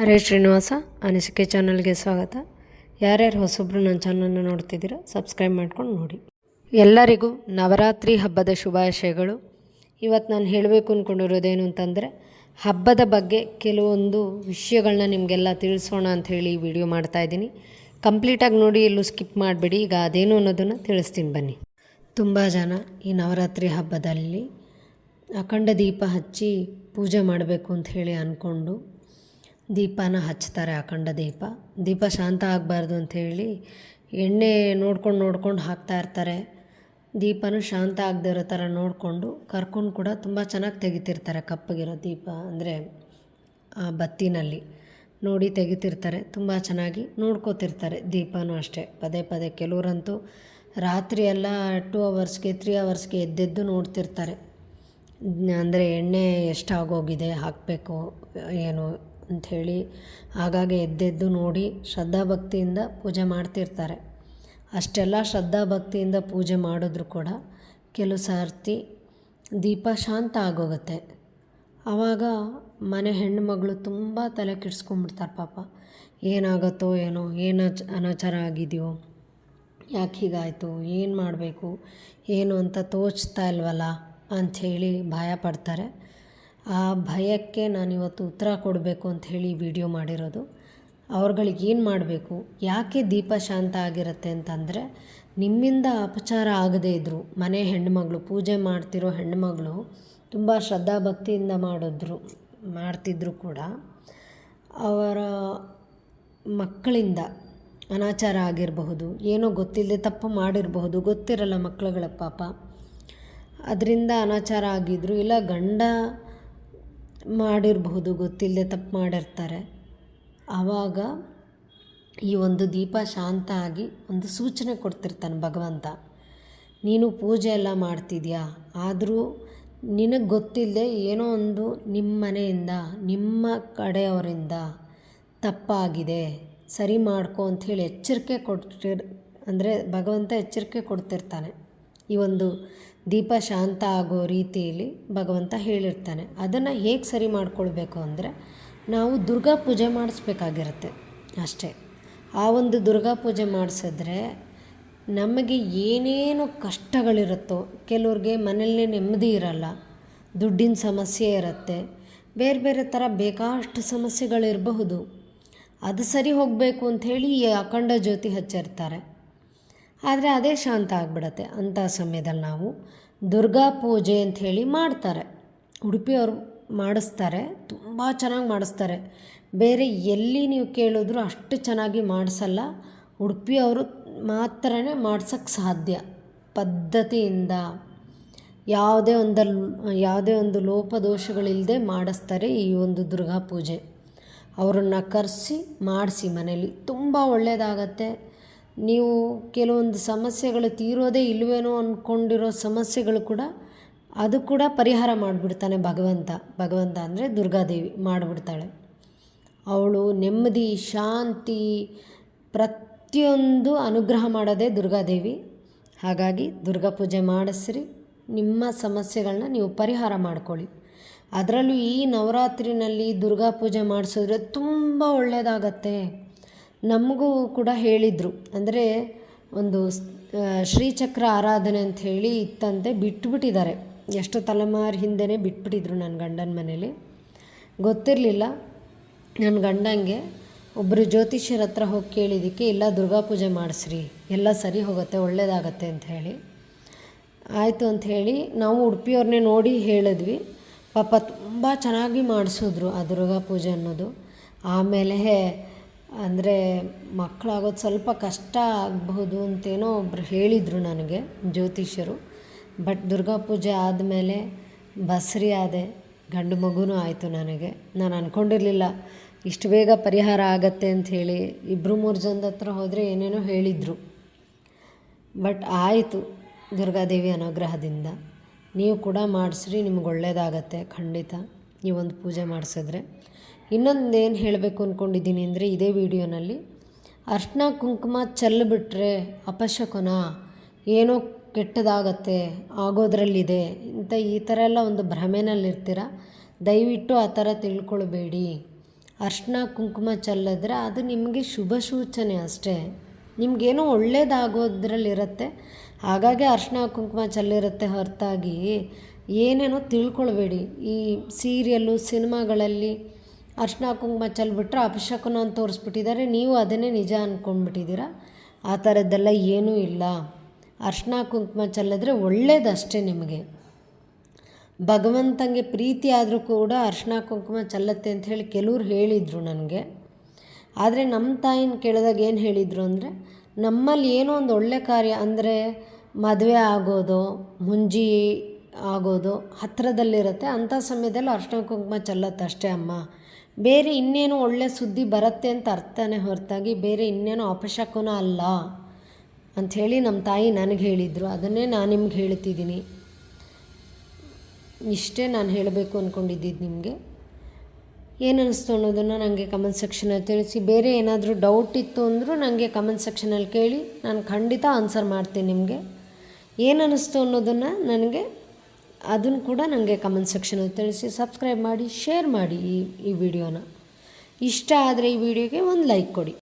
ಹರೇ ಶ್ರೀನಿವಾಸ, ಅನಿಸಿಕೆ ಚಾನಲ್ಗೆ ಸ್ವಾಗತ. ಯಾರ್ಯಾರು ಹೊಸಬ್ರು ನನ್ನ ಚಾನಲ್ನ ನೋಡ್ತಿದ್ದೀರಾ, ಸಬ್ಸ್ಕ್ರೈಬ್ ಮಾಡ್ಕೊಂಡು ನೋಡಿ. ಎಲ್ಲರಿಗೂ ನವರಾತ್ರಿ ಹಬ್ಬದ ಶುಭಾಶಯಗಳು. ಇವತ್ತು ನಾನು ಹೇಳಬೇಕು ಅಂದ್ಕೊಂಡಿರೋದೇನು ಅಂತಂದರೆ, ಹಬ್ಬದ ಬಗ್ಗೆ ಕೆಲವೊಂದು ವಿಷಯಗಳನ್ನ ನಿಮಗೆಲ್ಲ ತಿಳಿಸೋಣ ಅಂತ ಹೇಳಿ ಈ ವಿಡಿಯೋ ಮಾಡ್ತಾಯಿದ್ದೀನಿ ಕಂಪ್ಲೀಟಾಗಿ ನೋಡಿ, ಎಲ್ಲೂ ಸ್ಕಿಪ್ ಮಾಡಬೇಡಿ. ಈಗ ಅದೇನು ಅನ್ನೋದನ್ನು ತಿಳಿಸ್ತೀನಿ ಬನ್ನಿ. ತುಂಬ ಜನ ಈ ನವರಾತ್ರಿ ಹಬ್ಬದಲ್ಲಿ ಅಖಂಡ ದೀಪ ಹಚ್ಚಿ ಪೂಜೆ ಮಾಡಬೇಕು ಅಂತ ಹೇಳಿ ಅಂದ್ಕೊಂಡು ದೀಪನ ಹಚ್ತಾರೆ ಅಖಂಡ ದೀಪ. ದೀಪ ಶಾಂತ ಆಗಬಾರ್ದು ಅಂಥೇಳಿ ಎಣ್ಣೆ ನೋಡ್ಕೊಂಡು ನೋಡ್ಕೊಂಡು ಹಾಕ್ತಾ ಇರ್ತಾರೆ. ದೀಪನೂ ಶಾಂತ ಆಗದೆ ಇರೋ ಥರ ನೋಡಿಕೊಂಡು ಕರ್ಕೊಂಡು ಕೂಡ ತುಂಬ ಚೆನ್ನಾಗಿ ತೆಗಿತಿರ್ತಾರೆ ಕಪ್ಪಗಿರೋ ದೀಪ ಅಂದರೆ ಆ ಬತ್ತಿನಲ್ಲಿ. ನೋಡಿ ತೆಗಿತಿರ್ತಾರೆ, ತುಂಬ ಚೆನ್ನಾಗಿ ನೋಡ್ಕೋತಿರ್ತಾರೆ ದೀಪನೂ ಅಷ್ಟೇ. ಪದೇ ಪದೇ ಕೆಲವರಂತೂ ರಾತ್ರಿ ಎಲ್ಲ ಟೂ ಅವರ್ಸ್ಗೆ, ತ್ರೀ ಅವರ್ಸ್ಗೆ ಎದ್ದೆದ್ದು ನೋಡ್ತಿರ್ತಾರೆ. ಅಂದರೆ ಎಣ್ಣೆ ಎಷ್ಟಾಗೋಗಿದೆ, ಹಾಕಬೇಕು, ಏನು ಅಂಥೇಳಿ ಆಗಾಗ ಎದ್ದೆದ್ದು ನೋಡಿ ಶ್ರದ್ಧಾಭಕ್ತಿಯಿಂದ ಪೂಜೆ ಮಾಡ್ತಿರ್ತಾರೆ. ಅಷ್ಟೆಲ್ಲ ಶ್ರದ್ಧಾಭಕ್ತಿಯಿಂದ ಪೂಜೆ ಮಾಡಿದ್ರು ಕೂಡ ಕೆಲವು ಸರ್ತಿ ದೀಪ ಶಾಂತ ಆಗೋಗುತ್ತೆ. ಆವಾಗ ಮನೆ ಹೆಣ್ಣುಮಗಳು ತುಂಬ ತಲೆ ಕೆಡಿಸ್ಕೊಂಡ್ಬಿಡ್ತಾರೆ ಪಾಪ. ಏನಾಗುತ್ತೋ ಏನೋ, ಏನು ಅನಾಚಾರ ಆಗಿದೆಯೋ, ಯಾಕೆ ಹೀಗಾಯಿತು, ಏನು ಮಾಡಬೇಕು, ಏನು ಅಂತ ತೋಚ್ತಾ ಇಲ್ವಲ್ಲ ಅಂಥೇಳಿ ಭಯ ಪಡ್ತಾರೆ. ಆ ಭಯಕ್ಕೆ ನಾನಿವತ್ತು ಉತ್ತರ ಕೊಡಬೇಕು ಅಂತ ಹೇಳಿ ವಿಡಿಯೋ ಮಾಡಿರೋದು. ಅವ್ರುಗಳಿಗೆ ಏನು ಮಾಡಬೇಕು? ಯಾಕೆ ದೀಪ ಶಾಂತ ಆಗಿರುತ್ತೆ ಅಂತಂದರೆ, ನಿಮ್ಮಿಂದ ಅಪಚಾರ ಆಗದೇ ಇದ್ದರು ಮನೆ ಹೆಣ್ಣುಮಗಳು, ಪೂಜೆ ಮಾಡ್ತಿರೋ ಹೆಣ್ಣುಮಗಳು ತುಂಬ ಶ್ರದ್ಧಾಭಕ್ತಿಯಿಂದ ಮಾಡಿದ್ರು, ಮಾಡ್ತಿದ್ರು ಕೂಡ. ಅವರ ಮಕ್ಕಳಿಂದ ಅನಾಚಾರ ಆಗಿರಬಹುದು, ಏನೋ ಗೊತ್ತಿಲ್ಲದೆ ತಪ್ಪು ಮಾಡಿರಬಹುದು, ಗೊತ್ತಿರಲ್ಲ ಮಕ್ಕಳುಗಳ ಪಾಪ. ಅದರಿಂದ ಅನಾಚಾರ ಆಗಿದ್ರು, ಇಲ್ಲ ಗಂಡ ಮಾಡಿರಬಹುದು ಗೊತ್ತಿಲ್ಲದೆ ತಪ್ಪು ಮಾಡಿರ್ತಾರೆ. ಆವಾಗ ಈ ಒಂದು ದೀಪ ಶಾಂತ ಆಗಿ ಒಂದು ಸೂಚನೆ ಕೊಡ್ತಿರ್ತಾನೆ ಭಗವಂತ. ನೀನು ಪೂಜೆ ಎಲ್ಲ ಮಾಡ್ತಿದ್ಯಾ? ಆದರೂ ನಿನಗೆ ಗೊತ್ತಿಲ್ಲದೆ ಏನೋ ಒಂದು ನಿಮ್ಮ ಮನೆಯಿಂದ, ನಿಮ್ಮ ಕಡೆಯವರಿಂದ ತಪ್ಪಾಗಿದೆ. ಸರಿ ಮಾಡ್ಕೊ ಅಂಥೇಳಿ ಎಚ್ಚರಿಕೆ ಕೊಟ್ಟಿರ್ ಅಂದರೆ ಭಗವಂತ ಎಚ್ಚರಿಕೆ ಕೊಡ್ತಿರ್ತಾನೆ. ಈ ಒಂದು ದೀಪ ಶಾಂತ ಆಗೋ ರೀತಿಯಲ್ಲಿ ಭಗವಂತ ಹೇಳಿರ್ತಾನೆ. ಅದನ್ನು ಹೇಗೆ ಸರಿ ಮಾಡಿಕೊಳ್ಬೇಕು ಅಂದರೆ ನಾವು ದುರ್ಗಾ ಪೂಜೆ ಮಾಡಿಸ್ಬೇಕಾಗಿರುತ್ತೆ ಅಷ್ಟೇ. ಆ ಒಂದು ದುರ್ಗಾ ಪೂಜೆ ಮಾಡಿಸಿದ್ರೆ ನಮಗೆ ಏನೇನು ಕಷ್ಟಗಳಿರುತ್ತೋ, ಕೆಲವ್ರಿಗೆ ಮನೆಯಲ್ಲೇ ನೆಮ್ಮದಿ ಇರಲ್ಲ, ದುಡ್ಡಿನ ಸಮಸ್ಯೆ ಇರುತ್ತೆ, ಬೇರೆ ಬೇರೆ ಥರ ಬೇಕಾಷ್ಟು ಸಮಸ್ಯೆಗಳಿರಬಹುದು. ಅದು ಸರಿ ಹೋಗಬೇಕು ಅಂಥೇಳಿ ಈ ಅಖಂಡ ಜ್ಯೋತಿ ಹಚ್ಚಿರ್ತಾರೆ. ಆದರೆ ಅದೇ ಶಾಂತ ಆಗಿಬಿಡತ್ತೆ ಅಂಥ ಸಮಯದಲ್ಲಿ ನಾವು ದುರ್ಗಾ ಪೂಜೆ ಅಂಥೇಳಿ ಮಾಡ್ತಾರೆ. ಉಡುಪಿಯವರು ಮಾಡಿಸ್ತಾರೆ, ತುಂಬ ಚೆನ್ನಾಗಿ ಮಾಡಿಸ್ತಾರೆ. ಬೇರೆ ಎಲ್ಲಿ ನೀವು ಕೇಳಿದ್ರು ಅಷ್ಟು ಚೆನ್ನಾಗಿ ಮಾಡಿಸಲ್ಲ. ಉಡುಪಿಯವರು ಮಾತ್ರನೇ ಮಾಡ್ಸೋಕ್ಕೆ ಸಾಧ್ಯ. ಪದ್ಧತಿಯಿಂದ ಯಾವುದೇ ಒಂದು ಯಾವುದೇ ಒಂದು ಲೋಪದೋಷಗಳಿಲ್ಲದೆ ಮಾಡಿಸ್ತಾರೆ ಈ ಒಂದು ದುರ್ಗಾ ಪೂಜೆ. ಅವರನ್ನು ಕರೆಸಿ, ಮಾಡಿಸಿ ಮನೇಲಿ. ತುಂಬ ಒಳ್ಳೆಯದಾಗತ್ತೆ ನೀವು ಕೆಲವೊಂದು ಸಮಸ್ಯೆಗಳು ತೀರೋದೇ ಇಲ್ಲವೇನೋ ಅಂದ್ಕೊಂಡಿರೋ ಸಮಸ್ಯೆಗಳು ಕೂಡ ಅದು ಕೂಡ ಪರಿಹಾರ ಮಾಡಿಬಿಡ್ತಾನೆ ಭಗವಂತ. ಭಗವಂತ ಅಂದರೆ ದುರ್ಗಾದೇವಿ ಮಾಡಿಬಿಡ್ತಾಳೆ. ಅವಳು ನೆಮ್ಮದಿ, ಶಾಂತಿ ಪ್ರತಿಯೊಂದು ಅನುಗ್ರಹ ಮಾಡೋದೇ ದುರ್ಗಾದೇವಿ. ಹಾಗಾಗಿ ದುರ್ಗಾ ಪೂಜೆ ಮಾಡಿಸ್ರಿ, ನಿಮ್ಮ ಸಮಸ್ಯೆಗಳನ್ನ ನೀವು ಪರಿಹಾರ ಮಾಡ್ಕೊಳ್ಳಿ. ಅದರಲ್ಲೂ ಈ ನವರಾತ್ರಿನಲ್ಲಿ ದುರ್ಗಾ ಪೂಜೆ ಮಾಡಿಸಿದ್ರೆ ತುಂಬ ಒಳ್ಳೆಯದಾಗತ್ತೆ ನಮಗೂ ಕೂಡ ಹೇಳಿದರು. ಅಂದರೆ ಒಂದು ಶ್ರೀಚಕ್ರ ಆರಾಧನೆ ಅಂತ ಹೇಳಿ ಇತ್ತಂತೆ, ಬಿಟ್ಬಿಟ್ಟಿದ್ದಾರೆ. ಎಷ್ಟು ತಲೆಮಾರು ಹಿಂದೆ ಬಿಟ್ಬಿಟ್ಟಿದ್ರು ನನ್ನ ಗಂಡನ ಮನೇಲಿ. ಗೊತ್ತಿರಲಿಲ್ಲ ನನ್ನ ಗಂಡಂಗೆ ಒಬ್ಬರು ಜ್ಯೋತಿಷ್ಯರ ಹತ್ರ ಹೋಗಿ ಕೇಳಿದ್ದಕ್ಕೆ ಇಲ್ಲ ದುರ್ಗಾ ಪೂಜೆ ಮಾಡಿಸ್ರಿ, ಎಲ್ಲ ಸರಿ ಹೋಗುತ್ತೆ ಒಳ್ಳೆಯದಾಗತ್ತೆ ಅಂತ ಹೇಳಿ. ಆಯಿತು ಅಂತ ಹೇಳಿ ನಾವು ಉಡುಪಿಯವ್ರನ್ನೇ ನೋಡಿ ಹೇಳಿದ್ವಿ. ಪಾಪ ತುಂಬ ಚೆನ್ನಾಗಿ ಮಾಡಿಸಿದ್ರು ಆ ದುರ್ಗಾ ಪೂಜೆ ಅನ್ನೋದು. ಆಮೇಲೆ ಅಂದರೆ ಮಕ್ಕಳಾಗೋದು ಸ್ವಲ್ಪ ಕಷ್ಟ ಆಗಬಹುದು ಅಂತೇನೋ ಒಬ್ಬರು ಹೇಳಿದರು ನನಗೆ ಜ್ಯೋತಿಷ್ಯರು. ಬಟ್ ದುರ್ಗಾ ಪೂಜೆ ಆದಮೇಲೆ ಬಸ್ರಿ ಆದೆ, ಗಂಡು ಮಗುನೂ ಆಯಿತು ನನಗೆ. ನಾನು ಅಂದ್ಕೊಂಡಿರಲಿಲ್ಲ ಇಷ್ಟು ಬೇಗ ಪರಿಹಾರ ಆಗತ್ತೆ ಅಂಥೇಳಿ ಇಬ್ಬರು ಮೂರು ಜನದ ಹತ್ರ ಹೋದರೆ ಏನೇನೋ ಹೇಳಿದರು. ಬಟ್ ಆಯಿತು ದುರ್ಗಾದೇವಿ ಅನುಗ್ರಹದಿಂದ. ನೀವು ಕೂಡ ಮಾಡಿಸ್ರಿ, ನಿಮ್ಗೆ ಒಳ್ಳೆಯದಾಗತ್ತೆ ಖಂಡಿತ. ಈ ಒಂದು ಪೂಜೆ ಮಾಡಿಸಿದ್ರೆ. ಇನ್ನೊಂದು ಏನು ಹೇಳಬೇಕು ಅಂದ್ಕೊಂಡಿದ್ದೀನಿ ಅಂದರೆ ಇದೇ ವಿಡಿಯೋನಲ್ಲಿ, ಅರ್ಶಿನ ಕುಂಕುಮ ಚೆಲ್ಲಿಬಿಟ್ರೆ ಅಪಶಕುನ, ಏನೋ ಕೆಟ್ಟದಾಗತ್ತೆ, ಆಗೋದ್ರಲ್ಲಿದೆ ಇಂಥ ಈ ಥರ ಎಲ್ಲ ಒಂದು ಭ್ರಮೆನಲ್ಲಿರ್ತೀರ ದಯವಿಟ್ಟು ಆ ಥರ ತಿಳ್ಕೊಳ್ಬೇಡಿ. ಅರ್ಶಿನ ಕುಂಕುಮ ಚೆಲ್ಲಿದ್ರೆ ಅದು ನಿಮಗೆ ಶುಭ ಸೂಚನೆ ಅಷ್ಟೇ. ನಿಮಗೇನೋ ಒಳ್ಳೇದಾಗೋದ್ರಲ್ಲಿರುತ್ತೆ ಹಾಗಾಗಿ ಅರ್ಶಿನ ಕುಂಕುಮ ಚೆಲ್ಲಿರುತ್ತೆ ಹೊರತಾಗಿ ಏನೇನೋ ತಿಳ್ಕೊಳ್ಬೇಡಿ. ಈ ಸೀರಿಯಲ್ಲು, ಸಿನಿಮಾಗಳಲ್ಲಿ ಅರ್ಶಿನ ಕುಂಕುಮ ಚೆಲ್ಬಿಟ್ರೆ ಅಪಶಕುನ ಅಂತ ತೋರಿಸ್ಬಿಟ್ಟಿದ್ದಾರೆ. ನೀವು ಅದನ್ನೇ ನಿಜ ಅಂದ್ಕೊಂಡ್ಬಿಟ್ಟಿದ್ದೀರಾ ಆ ಥರದ್ದೆಲ್ಲ ಏನೂ ಇಲ್ಲ. ಅರ್ಶಿನ ಕುಂಕುಮ ಚೆಲ್ಲಿದ್ರೆ ಒಳ್ಳೇದಷ್ಟೇ ನಿಮಗೆ. ಭಗವಂತಂಗೆ ಪ್ರೀತಿ ಆದರೂ ಕೂಡ ಅರ್ಶಿನ ಕುಂಕುಮ ಚೆಲ್ಲತ್ತೆ ಅಂತ ಹೇಳಿ ಕೆಲವ್ರು ಹೇಳಿದರು ನನಗೆ. ಆದರೆ ನಮ್ಮ ತಾಯಿನ ಕೇಳಿದಾಗ ಏನು ಹೇಳಿದರು ಅಂದರೆ, ನಮ್ಮಲ್ಲಿ ಏನೋ ಒಂದು ಒಳ್ಳೆ ಕಾರ್ಯ ಅಂದರೆ ಮದುವೆ ಆಗೋದು, ಮುಂಜಿ ಆಗೋದು ಹತ್ತಿರದಲ್ಲಿರುತ್ತೆ ಅಂಥ ಸಮಯದಲ್ಲಿ ಅರ್ಶಿನ ಕುಂಕುಮ ಚೆಲ್ಲತ್ತೆ ಅಷ್ಟೇ ಅಮ್ಮ. ಬೇರೆ ಇನ್ನೇನು ಒಳ್ಳೆ ಸುದ್ದಿ ಬರುತ್ತೆ ಅಂತ ಅರ್ಥನೇ ಹೊರತಾಗಿ ಬೇರೆ ಇನ್ನೇನು ಅಪಶಕುನ ಅಲ್ಲ ಅಂಥೇಳಿ ನಮ್ಮ ತಾಯಿ ನನಗೆ ಹೇಳಿದರು. ಅದನ್ನೇ ನಾನು ನಿಮ್ಗೆ ಹೇಳ್ತಿದ್ದೀನಿ. ಇಷ್ಟೇ ನಾನು ಹೇಳಬೇಕು ಅಂದ್ಕೊಂಡಿದ್ದಿದ್ದು ನಿಮಗೆ. ಏನು ಅನ್ನಿಸ್ತು ಅನ್ನೋದನ್ನು ನನಗೆ ಕಮೆಂಟ್ ಸೆಕ್ಷನಲ್ಲಿ ತಿಳಿಸಿ. ಬೇರೆ ಏನಾದರೂ ಡೌಟ್ ಇತ್ತು ಅಂದರೂ ನನಗೆ ಕಮೆಂಟ್ ಸೆಕ್ಷನಲ್ಲಿ ಕೇಳಿ. ನಾನು ಖಂಡಿತ ಆನ್ಸರ್ ಮಾಡ್ತೀನಿ ನಿಮಗೆ. ಏನು ಅನ್ನಿಸ್ತು ಅನ್ನೋದನ್ನು ನನಗೆ ಅದನ್ನು ಕೂಡ ನನಗೆ ಕಮೆಂಟ್ ಸೆಕ್ಷನಲ್ಲಿ ತಿಳಿಸಿ ಸಬ್ಸ್ಕ್ರೈಬ್ ಮಾಡಿ ಶೇರ್ ಮಾಡಿ ಈ ಈ ವಿಡಿಯೋನ ಇಷ್ಟ ಆದರೆ ಈ ವಿಡಿಯೋಗೆ ಒಂದು ಲೈಕ್ ಕೊಡಿ.